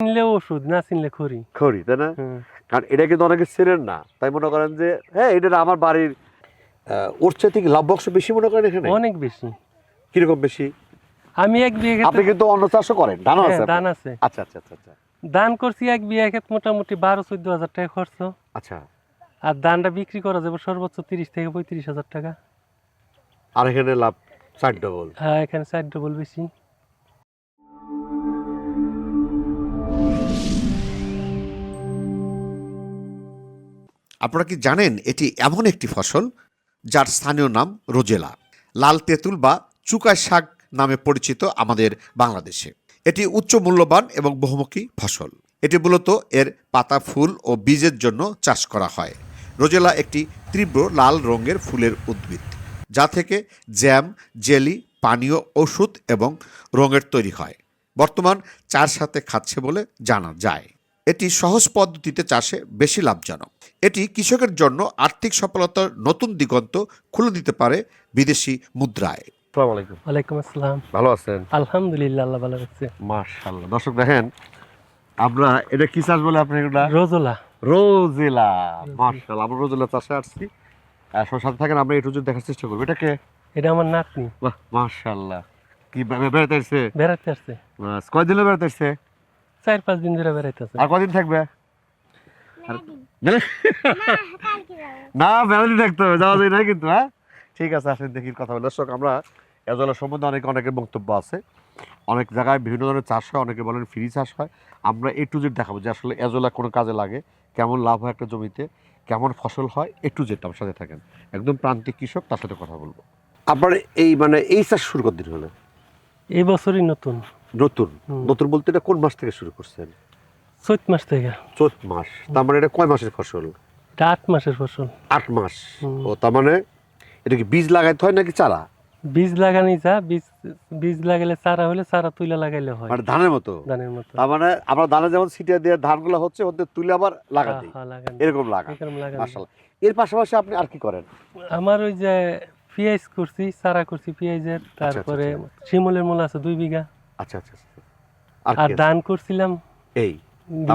চিনলে ওষুধ না চিনলে খড়ি। খড়ি তাই না? কারণ এটা কিন্তু অনেকে চেনেন না। তাই মনে করেন যে হ্যাঁ এটা আমার বাড়ির ওর চাইতে কি লাভ বক্স বেশি মনে করেন এখানে? অনেক বেশি। কীরকম বেশি? আমি এক বিঘা আপনি কিন্তু অন্য চাষও করেন আছে হ্যাঁ, ধান আছে। আচ্ছা আচ্ছা আচ্ছা আচ্ছা। ধান করছি এক বিঘা ক্ষেত মোটামুটি বারো চোদ্দ হাজার টাকা খরচ। আচ্ছা। আর ধানটা বিক্রি করা যাবে সর্বোচ্চ তিরিশ থেকে পঁয়ত্রিশ হাজার টাকা। আর এখানে লাভ চার ডবল হ্যাঁ এখানে চার ডবল বেশি। আপনারা কি জানেন এটি এমন একটি ফসল যার স্থানীয় নাম রোজেলা, লাল তেঁতুল বা চুকায় শাক নামে পরিচিত আমাদের বাংলাদেশে। এটি উচ্চ মূল্যবান এবং বহুমুখী ফসল। এটি মূলত এর পাতা, ফুল ও বীজের জন্য চাষ করা হয়। রোজেলা একটি তীব্র লাল রঙের ফুলের উদ্ভিদ, যা থেকে জ্যাম, জেলি, পানীয় ওষুধ এবং রঙের তৈরি হয়। বর্তমান চার সাথে খাচ্ছে বলে জানা যায়। এটি সহজ পদ্ধতিতে চাষে বেশি লাভজনক। এটি কৃষকের জন্য আর্থিক সফলতার নতুন দিগন্ত খুলে দিতে পারে বিদেশি মুদ্রায়। আসসালামু আলাইকুম। ওয়ালাইকুম আসসালাম। ভালো আছেন? আলহামদুলিল্লাহ আল্লাহ ভালো রাখছে মাশাআল্লাহ। দর্শক দেখেন আমরা এটা কি চাষ বলে আপনি এটা রোজলা। রোজেলা। মাশাআল্লাহ আমরা রোজেলা চাষে আসছি। সবার সাথে থাকেন আমরা একটু যদি দেখার চেষ্টা করব। এটাকে এটা আমার নাতনি। বাহ মাশাআল্লাহ। কি বেড়াতে আসছে? বেড়াতে আসছে। বাস, কয়দিন বেড়াতে আসছে? চার পাঁচ দিন ধরে বেড়াইতেছে। আর কদিন থাকবে? না বেড়াতে থাকতে হবে যাওয়া যায় না কিন্তু হ্যাঁ? ঠিক আছে আসেন দেখি কথা বলে। দর্শক আমরা এজলা সম্বন্ধে অনেক অনেকের বক্তব্য আছে। অনেক জায়গায় বিভিন্ন ধরনের চাষ হয় অনেকে বলেন ফ্রি চাষ হয়। আমরা এ টু জেড দেখাবো যে আসলে এজলা কোনো কাজে লাগে কেমন লাভ হয় একটা জমিতে কেমন ফসল হয় এ টু জেড আমার সাথে থাকেন। একদম প্রান্তিক কৃষক তার সাথে কথা বলব। আপনার এই মানে এই চাষ শুরু কত দিন হলো? এই বছরই নতুন। নতুন। নতুন বলতে এটা কোন মাস থেকে শুরু করছেন? চৈত মাস থেকে। চৈত মাস তার মানে এটা কয় মাসের ফসল? এটা আট মাসের ফসল। আট মাস। ও তার মানে এটা কি বীজ লাগাইতে হয় নাকি চারা? বীজ লাগানি যা বীজ বীজ লাগাইলে চারা হলে চারা তুইলা লাগাইলে হয়। মানে ধানের মতো? ধানের মতো। তার মানে আমরা ধানে যেমন ছিটিয়ে দিয়ে ধানগুলো হচ্ছে ওদের তুলে আবার লাগা হ্যাঁ, হ্যাঁ, এরকম লাগা। মাশাআল্লাহ। এর পাশাপাশি আপনি আর কি করেন? আমার ওই যে পেঁয়াজ করছি চারা করছি পেঁয়াজের। আচ্ছা, তারপরে শিমুলের মূল আছে দুই বিঘা। আচ্ছা আচ্ছা আচ্ছা। আর আর? ধান করছিলাম এই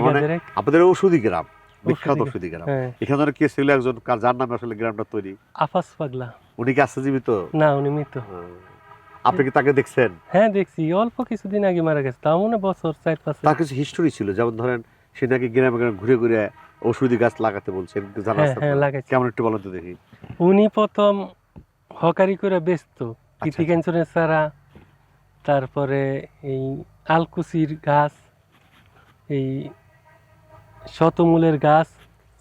মানে। আপনাদের ওষুধি গ্রাম বিখ্যাত ওষুধি গ্রাম। হ্যাঁ। এখানে কে ছিল একজন যার নামে আসলে গ্রামটা তৈরি? আফাস পাগলা। উনি কি আছে জীবিত? না উনি মৃত। আপনি কি তাকে দেখছেন? হ্যাঁ দেখছি। অল্প কিছুদিন আগে মারা গেছে। তাও মনে বছর চার পাঁচ তার কিছু হিস্টোরি ছিল যেমন ধরেন সে নাকি গ্রামে গ্রামে ঘুরে ঘুরে ওষুধি গাছ লাগাতে বলছে এরকম জানা হ্যাঁ হ্যাঁ কেমন একটু বলেন তো দেখি। উনি প্রথম হকারি করে ব্যস্ত। আচ্ছা। চারা তারপরে এই আলকুচির গাছ এই শতমূলের গাছ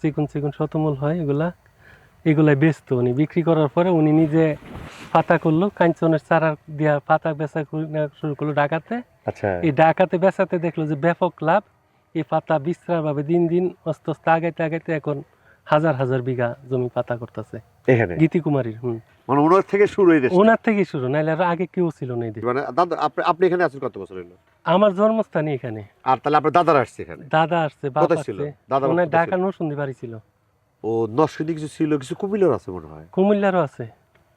চিকন চিকন শতমূল হয় এগুলা এগুলাই ব্যস্ত উনি। বিক্রি করার পরে উনি নিজে পাতা করল কাঞ্চনের চারা দিয়া পাতা বেচা শুরু করল ডাকাতে আচ্ছা। এই ডাকাতে বেচাতে দেখল যে ব্যাপক লাভ এই পাতা বিস্তারভাবে দিন দিন আস্তে আস্তে আগাইতে আগাইতে এখন হাজার হাজার বিঘা জমি পাতা করতেছে। গীতি কুমারীর হুম। মানে ওনার থেকে শুরু ওনার থেকে শুরু নাইলে আর আগে কেউ ছিল না এই দেশে। মানে দাদা আপনি আপনি এখানে আছেন কত বছর হলো? আমার জন্মস্থানই এখানে। আর তাহলে আপনার দাদারা আসছে এখানে? দাদা আসছে কোথায় ছিল? দাদা ওনার ঢাকা নরসুন্দি বাড়ি ছিল। ও নরসিংদী কিছু ছিল কিছু কুমিল্লার আছে মনে হয়। কুমিল্লারও আছে।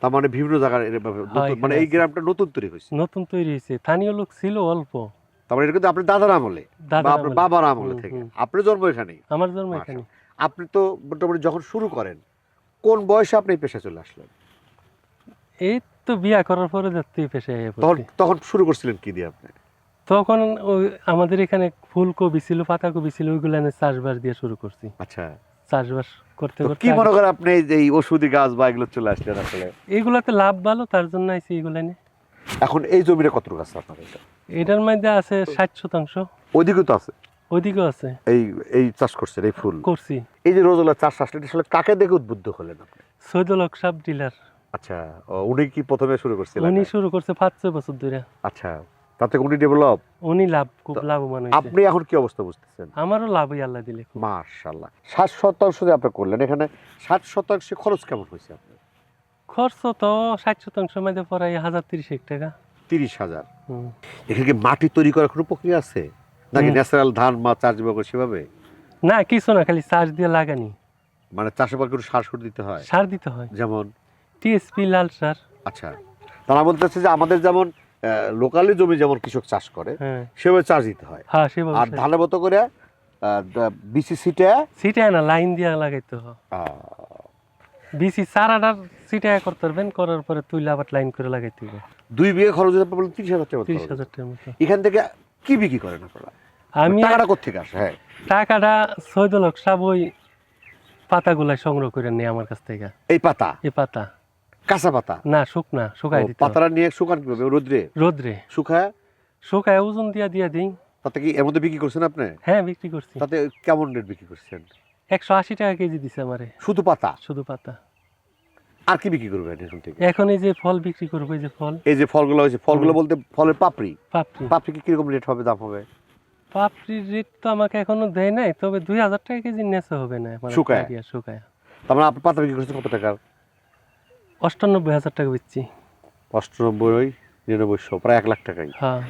তার মানে বিভিন্ন জায়গার এখানে মানে এই গ্রামটা নতুন তৈরি হয়েছে। নতুন তৈরি হয়েছে। স্থানীয় লোক ছিল অল্প। তার মানে এটা কিন্তু আপনার দাদার আমলে দাদা আপনার বাবার আমলে থেকে। আপনার জন্ম এখানেই? আমার জন্ম এখানে আপনি তো মোটামুটি যখন শুরু করেন কোন বয়সে আপনি পেশা চলে আসলেন? এই তো বিয়া করার পরে যাচ্ছি আয়া তখন তখন শুরু করছিলেন কি দিয়ে আপনি? তখন ওই আমাদের এখানে ফুলকপি ছিল পাতাকপি ছিল ওইগুলো এনে চাষবাস দিয়ে শুরু করছি। আচ্ছা। চাষবাস করতে করতে কি মনে করেন আপনি এই ওষুধি গাছ বা এগুলো চলে আসলেন আসলে? এগুলাতে লাভ ভালো তার জন্য আইসি এগুলা নিয়ে। এখন এই জমিটা কতটুকু আছে আপনার এটা এটার মধ্যে আছে ষাট শতাংশ। ওইদিকে তো আছে? ওইদিকেও আছে। এই এই চাষ করছেন এই ফুল? করছি। এই যে রোজলা চাষ আসলে আসলে কাকে দেখে উদ্বুদ্ধ হলেন আপনি? সৈদুলক সাব ডিলার। আচ্ছা উনি কি প্রথমে শুরু করছিলেন? উনি শুরু করছে পাঁচ ছয় বছর ধরে। আচ্ছা তাতে উনি ডেভেলপ উনি লাভ খুব লাভবান হয়েছে। আপনি এখন কি অবস্থা বুঝতেছেন? আমারও লাভই আল্লাহ দিলে। মার্শাল্লাহ ষাট শতাংশ যে আপনি করলেন এখানে ষাট শতাংশ খরচ কেমন হয়েছে আপনার? খরচ তো ষাট শতাংশ মধ্যে তিরিশ এক টাকা। তিরিশ হাজার। হুম। এখানে কি মাটি তৈরি করার কোনো প্রক্রিয়া আছে? নাকি ন্যাচারাল ধান মা চাষ করে সেভাবে? না কিছু না খালি চাষ দিয়ে লাগানি। মানে চাষে পর কোনো সার সুর দিতে হয়? সার দিতে হয়। যেমন? টিএসপি লাল সার। আচ্ছা তারা বলতেছে যে আমাদের যেমন লোকালি জমি যেমন কৃষক চাষ করে হ্যাঁ। সেভাবে চাষ দিতে হয়। হ্যাঁ সেভাবে আর ধানের মতো করে বিসিসিটা সিটায় না লাইন দিয়া লাগাইতে হয়। বিসি চারাটার সিটায় করতে পারবেন করার পরে তুইলে আবার লাইন করে লাগাইতে হবে। দুই বিঘা খরচ হতে পারলে তিরিশ হাজার টাকা তিরিশ হাজার টাকার মতো। এখান থেকে কি বিক্রি করেন আপনারা? আমি টাকাটা কোথেকে আসে? হ্যাঁ। টাকাটা সৈদলক সব ওই পাতাগুলাই সংগ্রহ করে নিই আমার কাছ থেকে। এই পাতা? এই পাতা। কাঁচা পাতা? না শুকনা শুকাই দিতে পাতাটা নিয়ে শুকান কীভাবে? রোদ্রে? রোদ্রে। শুকায়? শুকায় ওজন দিয়া দিয়া দিই। তাতে কি এর মধ্যে বিক্রি করছেন আপনি? হ্যাঁ বিক্রি করছি। তাতে কেমন রেট বিক্রি করছেন? একশো আশি টাকা কেজি দিছে আমারে। শুধু পাতা? শুধু পাতা। আর কি বিক্রি করবেন এখন থেকে? এখন এই যে ফল বিক্রি করব এই যে ফল। এই যে ফলগুলো হয়েছে ফলগুলো বলতে ফলের পাপড়ি? পাপড়ি। পাপড়ি কি কীরকম রেট হবে দাম হবে? পাপড়ির রেট তো আমাকে এখনও দেয় নাই তবে দুই হাজার টাকা কেজি নেচে হবে না শুকায়? idea, শুকায়। তার মানে আপনি পাতা বিক্রি করছেন কত টাকা অষ্টানব্বই হাজার টাকা বেচছি। অষ্টানব্বই নিরানব্বইশো প্রায় এক লাখ টাকাই। হ্যাঁ।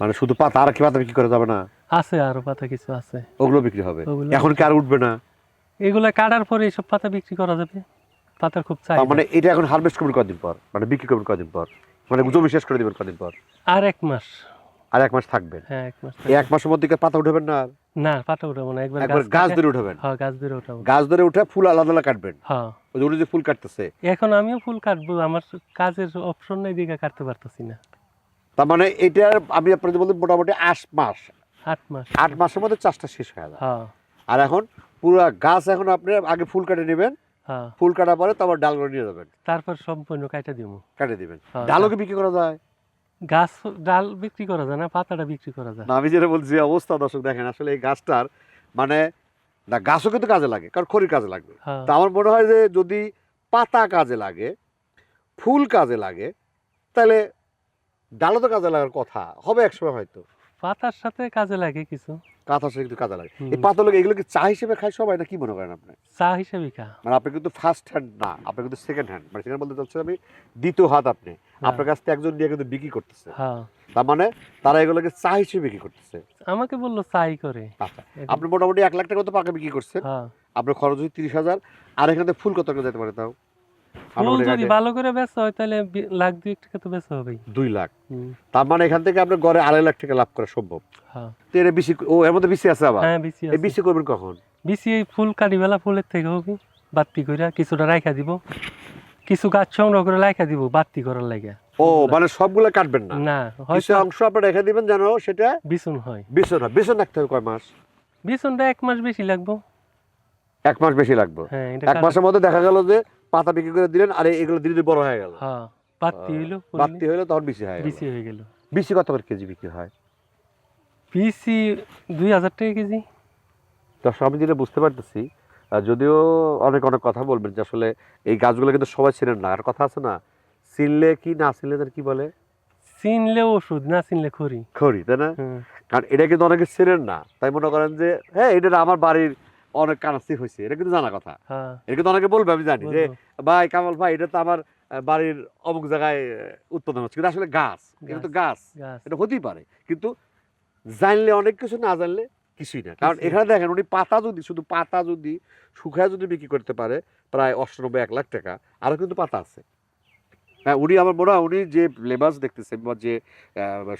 মানে শুধু পাতা আর কি পাতা বিক্রি করা যাবে না? আছে আরও পাতা কিছু আছে। ওগুলো বিক্রি হবে? এখন কি আর উঠবে না? এগুলা কাটার পরে এইসব পাতা বিক্রি করা যাবে। পাতার খুব চাই মানে এটা এখন হারভেস্ট করবেন কদিন পর? মানে বিক্রি করবেন কদিন পর? মানে জমি শেষ করে দিবেন কদিন পর? আর এক মাস। আর এক মাস থাকবেন হ্যাঁ এক মাস এক মাসের মধ্যে পাতা উঠাবেন না? না পাতা উঠাবো না। একবার গাছ ধরে উঠাবেন? হ্যাঁ গাছ ধরে উঠাবো। গাছ ধরে উঠে ফুল আলাদা আলাদা কাটবেন? হ্যাঁ। ওই যে যে ফুল কাটতেছে? এখন আমিও ফুল কাটবো আমার কাজের অপশন নাই দিকে কাটতে পারতেছি না। তার মানে এটার আমি আপনাদের বলতে মোটামুটি আট মাস। আট মাস। আট মাসের মধ্যে চাষটা শেষ হয়ে যায় হ্যাঁ। আর এখন পুরো গাছ এখন আপনি আগে ফুল কাটে নেবেন হ্যাঁ। ফুল কাটার পরে তারপর ডালগুলো নিয়ে যাবেন। তারপর সম্পূর্ণ কাটা দিব। কাটে দিবেন। হ্যাঁ। ডালও কি বিক্রি করা যায়? গাছ ডাল বিক্রি করা যায় না পাতাটা বিক্রি করা যায়। না আমি যেটা বলছি অবস্থা দর্শক দেখেন আসলে এই গাছটার মানে না গাছও কিন্তু কাজে লাগে কারণ খড়ির কাজে লাগবে। হ্যাঁ। তা আমার মনে হয় যে যদি পাতা কাজে লাগে ফুল কাজে লাগে তাহলে ডালও তো কাজে লাগার কথা হবে একসময় হয়তো। পাতার সাথে কাজে লাগে কিছু। কাঁথা সে কিন্তু কাজে লাগে। এই পাতা লোক এগুলো কি চা হিসেবে খায় সবাই না কি মনে করেন আপনি? চা হিসেবে খা। মানে আপনি কিন্তু ফার্স্ট হ্যান্ড না আপনি কিন্তু সেকেন্ড হ্যান্ড মানে সেখানে বলতে চাচ্ছি আমি দ্বিতীয় হাত আপনি। আপনার কাছ থেকে একজন নিয়ে কিন্তু বিক্রি করতেছে। হ্যাঁ। তার মানে তারা এগুলোকে চা হিসেবে বিক্রি করতেছে। আমাকে বলল চাই করে। আচ্ছা আপনি মোটামুটি এক লাখ টাকা মতো পাকা বিক্রি করছেন। হ্যাঁ। আপনার খরচ হচ্ছে তিরিশ হাজার। আর এখানে ফুল কত টাকা যেতে পারে তাও? ফুল যদি ভালো করে বেচা হয় তাহলে লাখ দুই টাকা তো বেচা হবেই। দুই লাখ। তার মানে এখান থেকে আপনার গড়ে আড়াই লাখ টাকা লাভ করা সম্ভব। হ্যাঁ। তো এর বেশি ও এর মধ্যে বেশি আছে আবার? হ্যাঁ বেশি এই বেশি করবেন কখন? বেশি এই ফুল কাটি বেলা ফুলের থেকে হবে বাত্তি করে কিছুটা রাখা দিব। কিছু গাছ সংগ্রহ করে রাখা দিব বাত্তি করার লাগে ও মানে সবগুলো কাটবেন না? না কিছু হয়তো অংশ আপনি রেখে দিবেন যেন সেটা বিছুন হয়। বেসন হয়। বেসন রাখতে হবে কয় মাস? বিছুনটা এক মাস বেশি লাগবো। এক মাস বেশি লাগবে? হ্যাঁ এক মাসের মধ্যে দেখা গেল যে পাতা বিক্রি করে দিলেন আর এগুলো ধীরে ধীরে বড় হয়ে গেল। হ্যাঁ বাত্তি হইল বাড়তি হলে তখন বেশি হয় বেশি হয়ে গেল। বেশি কত করে কেজি বিক্রি হয়? পিসি দুই হাজার টাকা কেজি। দর্শক আমি যেটা বুঝতে পারতেছি যদিও অনেক অনেক কথা বলবেন যে আসলে এই গাছগুলো কিন্তু সবাই চেনেন না। আর কথা আছে না চিনলে কি না চিনলে তার কি বলে? চিনলে ওষুধ না চিনলে খড়ি। খড়ি তাই না? কারণ এটা কিন্তু অনেকে চেনেন না। তাই মনে করেন যে হ্যাঁ এটা আমার বাড়ির অনেক কানাসি হয়েছে এটা কিন্তু জানা কথা। হ্যাঁ। এটা কিন্তু অনেকে বলবে আমি জানি যে ভাই কামাল ভাই এটা তো আমার বাড়ির অমুক জায়গায় উৎপাদন হচ্ছে। কিন্তু আসলে গাছ এটা তো গাছ। এটা হতেই পারে। কিন্তু জানলে অনেক কিছু না জানলে কিছুই না। কারণ এখানে দেখেন উনি পাতা যদি শুধু পাতা যদি শুকায় যদি বিক্রি করতে পারে প্রায় অষ্টানব্বই এক লাখ টাকা। আরও কিন্তু পাতা আছে। হ্যাঁ উনি আমার মনে হয় উনি যে লেবাস দেখতেছেন বা যে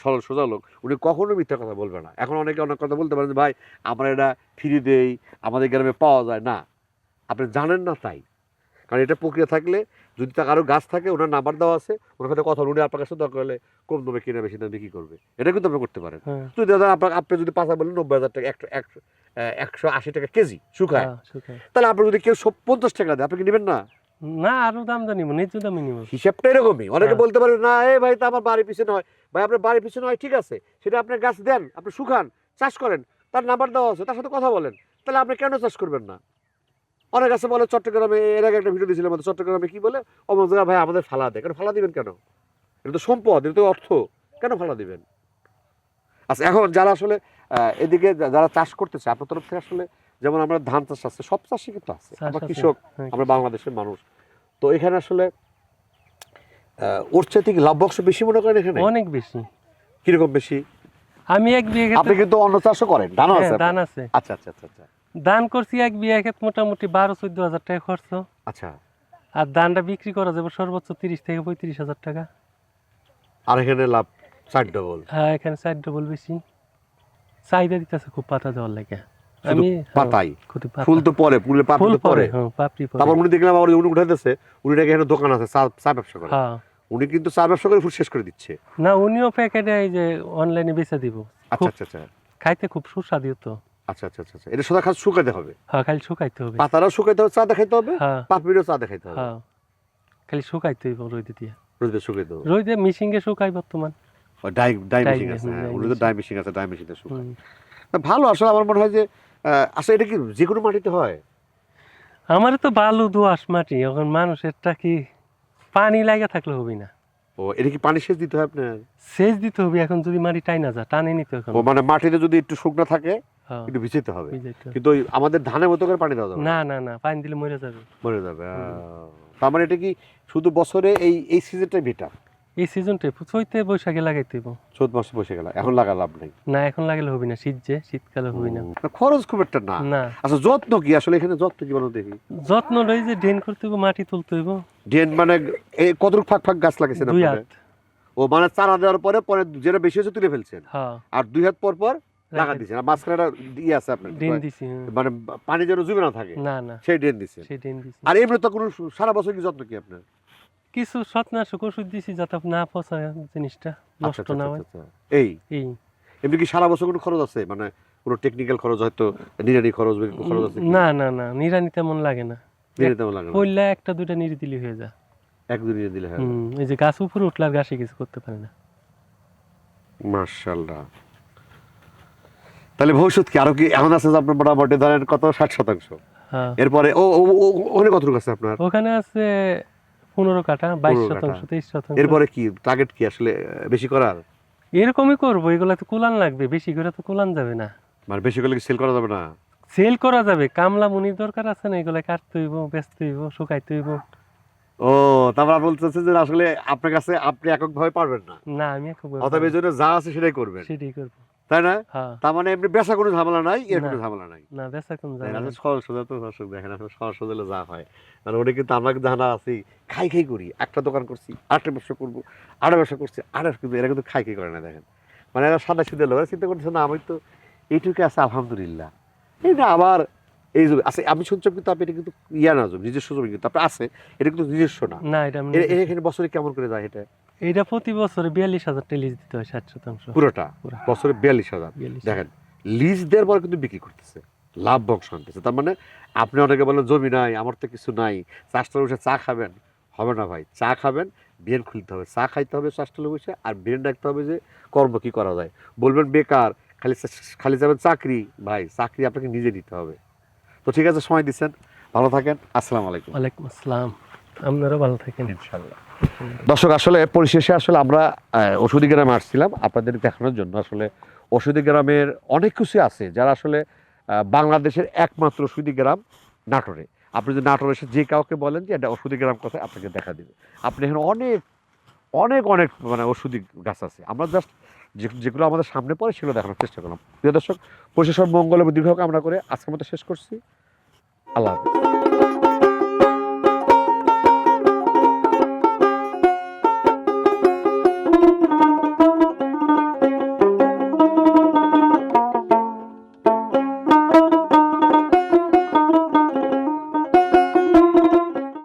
সরল সোজা লোক উনি কখনো মিথ্যা কথা বলবে না। এখন অনেকে অনেক কথা বলতে পারেন যে, ভাই আমরা এটা ফিরে দেই আমাদের গ্রামে পাওয়া যায়। না। আপনি জানেন না তাই। কারণ এটা প্রক্রিয়া থাকলে যদি তার আরও গাছ থাকে ওনার নাম্বার দেওয়া আছে ওনার সাথে কথা উনি আপনার কাছে দরকার হলে কম দামে কিনে বেশি দামে বিক্রি করবে। এটা কিন্তু আপনি করতে পারেন। যদি দাদা আপনার আপনি যদি পাঁচা বলেন নব্বই হাজার টাকা একশো একশো একশো আশি টাকা কেজি শুকায়। হ্যাঁ, তাহলে আপনি যদি কেউ পঞ্চাশ টাকা দেয় আপনি কি নেবেন না? না আরও দাম জানিব ন্যায্য দামে নিব। হিসাবটা এরকমই। অনেকে হ্যাঁ। বলতে পারে না এই ভাই তো আমার বাড়ির পিছনে হয়। ভাই আপনার বাড়ির পিছনে হয় ঠিক আছে। সেটা আপনার গাছ দেন আপনি শুকান চাষ করেন তার নাম্বার দেওয়া আছে তার সাথে কথা বলেন। তাহলে আপনি কেন চাষ করবেন না? অনেক আছে বলে চট্টগ্রামে এর আগে একটা ভিডিও দিয়েছিলাম আমাদের চট্টগ্রামে কি বলে? জায়গায় ভাই আমাদের ফালা দেয় কেন ফালা দিবেন কেন? এটা তো সম্পদ এটা তো অর্থ। কেন ফালা দিবেন? আচ্ছা এখন যারা আসলে এদিকে যারা চাষ করতেছে আপনার তরফ থেকে আসলে যেমন আমরা ধান চাষ আছে সব চাষই কিন্তু আছে। আমরা কৃষক হ্যাঁ, আমরা বাংলাদেশের মানুষ। তো এখানে আসলে ওর চাইতে কি লাভ অংশ বেশি মনে করেন এখানে? অনেক বেশি। কীরকম বেশি? আমি এক বিঘা আপনি কিন্তু অন্য চাষও করেন আছে হ্যাঁ, ধান আছে। আচ্ছা আচ্ছা আচ্ছা আচ্ছা। ধান করছি এক বিঘা ক্ষেত মোটামুটি বারো চোদ্দ হাজার টাকা খরচ। আচ্ছা। আর ধানটা বিক্রি করা যাবে সর্বোচ্চ তিরিশ থেকে পঁয়ত্রিশ হাজার টাকা। আর এখানে লাভ চার ডবল হ্যাঁ এখানে চার ডবল বেশি। চাহিদা দিতেছে খুব পাতা দেওয়ার লাগে। আমি হ্যাঁ, পাতাই? ফুল তো পরে ফুলে পাপড়ি তো পরে হ্যাঁ পরে। তারপর উনি দেখলাম উনি উঠাইতেছে উনি নাকি এখানে দোকান আছে চা চা ব্যবসা করে। হ্যাঁ। উনি কিন্তু চা ব্যবসা করে ফুল শেষ করে দিচ্ছে। না উনিও প্যাকেটে এই যে অনলাইনে বেচে দিব। আচ্ছা আচ্ছা আচ্ছা। খাইতে খুব সুস্বাদু তো। আচ্ছা আচ্ছা আচ্ছা আচ্ছা। এটা সোজা খাস শুকাতে হবে। হ্যাঁ খালি শুকাইতে হবে। পাতাটাও শুকাইতে হবে চা দেখাইতে হবে হ্যাঁ। পাপড়িরও চা দেখাইতে হবে। হ্যাঁ। খালি শুকাইতে হইব রোদে দিয়ে। রোদে শুকাইতে হবে। রোদে মিশিংয়ে শুকাই বর্তমান। ডাই ডাই মেশিন আছে হ্যাঁ তো মেশিন। ডাই মেশিন আছে ডাই মেশিনে শুকায়। ভালো আসলে আমার মনে হয় যে আসলে এটা কি যে কোনো মাটিতে হয়? আমার তো বালু দোয়াশ মাটি এখন মানুষেরটা কি পানি লাগা থাকলে হবে না। ও এটা কি পানি সেচ দিতে হয় আপনার? সেচ দিতে হবে এখন যদি মাটি টাই না যা টানে নিতে এখন। মানে মাটিতে যদি একটু শুকনো থাকে একটু ভিজাইতে হবে। কিন্তু ওই আমাদের ধানের মতো করে পানি দেওয়া যাবে না? না না পানি দিলে মরে যাবে। মরে যাবে তার মানে এটা কি শুধু বছরে এই এই সিজনটাই বেটার এই সিজনটা চৈতে বৈশাখে লাগাইতে হইব। চোদ্দ মাসে বসে গেল এখন লাগা লাভ নাই। না এখন লাগালে হবে না শীত যে শীতকালে হবে না। খরচ খুব একটা না। না। আচ্ছা যত্ন কি? আসলে এখানে যত্ন কি বলো দেখি। যত্ন লই যে ড্রেন করতে হইব মাটি তুলতে হইব। ড্রেন মানে এই কতটুকু ফাঁক ফাঁক গাছ লাগাইছেন? হাত। ও মানে চারা দেওয়ার পরে পরে যেটা বেশি হয়েছে তুলে ফেলছেন। হ্যাঁ। আর দুই হাত পর পর লাগা মাঝখানে ইয়ে আছে আপনার ড্রেন দিছি হ্যাঁ। মানে পানি যেন জমে না থাকে। না না। সেই ড্রেন সেই ড্রেন দিছি। আর এমনি তো কোনো সারা বছর কি যত্ন কি আপনার? কিছু ছত্রাশক ওষুধ দিছি যাতে না পচা জিনিসটা আচ্ছা, নষ্ট আচ্ছা, না আচ্ছা, হয়। এই? এই। এমনি কি সারা বছর কোনো খরচ আছে? মানে কোনো টেকনিক্যাল খরচ হয়তো নিরানি খরচ খরচ আছে না না না নিরানি তেমন লাগে না। নিরানি তেমন লাগে না। পড়লে একটা দুইটা নিরি দিলে হয়ে যায়। এক দুই দিলে হয় এই যে গাছ উপরে উঠলে আর গাছে কিছু করতে পারে না। মার্শাল্লাহ তাহলে ভবিষ্যৎ কি? আরও কি? এমন আছে যে আপনার মোটামুটি ধরেন কত? ষাট শতাংশ। হ্যাঁ। এরপরে ও ওখানে কতটুকু আছে আপনার? ওখানে আছে পনেরো কাটা বাইশ শতাংশ তেইশ শতাংশ। এরপরে কি? টার্গেট কি আসলে বেশি করার? এরকমই করব এগুলা তো কুলান লাগবে বেশি করে তো কুলান যাবে না। মানে বেশি করলে কি সেল করা যাবে না? সেল করা যাবে কামলা মুনির দরকার আছে না এগুলা কাটতে হইব বেচতে হইব শুকাইতে হইব। ও তারপর আপনি বলতেছেন যে আসলে আপনার কাছে আপনি এককভাবে পারবেন না। না আমি খুব অতএব এই জন্য যা আছে সেটাই করবেন। সেটাই করব। তাই না? হ্যাঁ। তার মানে এমনি বেচা কোনো ঝামেলা নাই এর কোনো ঝামেলা নাই। না বেচা কোন। সরল সোজা তো দর্শক দেখেন আসলে সোজা যা হয়। মানে ওটা কিন্তু আমরা জানা আছি খাই খাই করি একটা দোকান করছি ব্যবসা করব ব্যবসা করছি কিন্তু এরা কিন্তু খাই খাই করে না দেখেন। মানে এরা সাদা লোক চিন্তা করতেছে না আমি তো এইটুকু আছে আলহামদুলিল্লাহ। এই না আবার এই জমি আছে আমি শুনছি কিন্তু আপনি এটা কিন্তু ইয়া না জমি নিজস্ব জমি কিন্তু আপনার আছে এটা কিন্তু নিজস্ব না। এখানে বছরে কেমন করে যায় এটা? এটা প্রতি বছরে বিয়াল্লিশ হাজার টেলিজ দিতে হয় ষাট শতাংশ। পুরোটা? বছরে বিয়াল্লিশ হাজার? দেখেন লিজ দেওয়ার পর কিন্তু বিক্রি করতেছে লাভ বংশ আনতেছে তার মানে আপনি অনেকে বলেন জমি নাই আমার তো কিছু নাই চাষটা বসে চা খাবেন। হবে না ভাই চা খাবেন ব্রেন খুলতে হবে। চা খাইতে হবে চাষটা বসে আর ব্রেন রাখতে হবে যে কর্ম কি করা যায়। বলবেন বেকার খালি খালি যাবেন চাকরি। ভাই চাকরি আপনাকে নিজে নিতে হবে। তো ঠিক আছে সময় দিচ্ছেন ভালো থাকেন আসসালামু আলাইকুম। ওয়ালাইকুম আসসালাম। আপনারাও ভালো থাকেন। ইনশাল্লাহ দর্শক আসলে পরিশেষে আসলে আমরা ওষুধি গ্রামে আসছিলাম আপনাদের দেখানোর জন্য। আসলে ওষুধি গ্রামের অনেক কিছু আছে যারা আসলে বাংলাদেশের একমাত্র ওষুধি গ্রাম নাটোরে। আপনি যদি নাটোরে এসে যে কাউকে বলেন যে এটা ওষুধি গ্রাম কথা আপনাকে দেখা দেবে। আপনি এখানে অনেক অনেক অনেক মানে ওষুধি গাছ আছে। আমরা জাস্ট যেগুলো আমাদের সামনে পড়ে সেগুলো দেখানোর চেষ্টা করলাম। প্রিয় দর্শক পরিশেষ মঙ্গল এবং দীর্ঘ আমরা করে আজকের মতো শেষ করছি। আল্লাহ হাফিজ।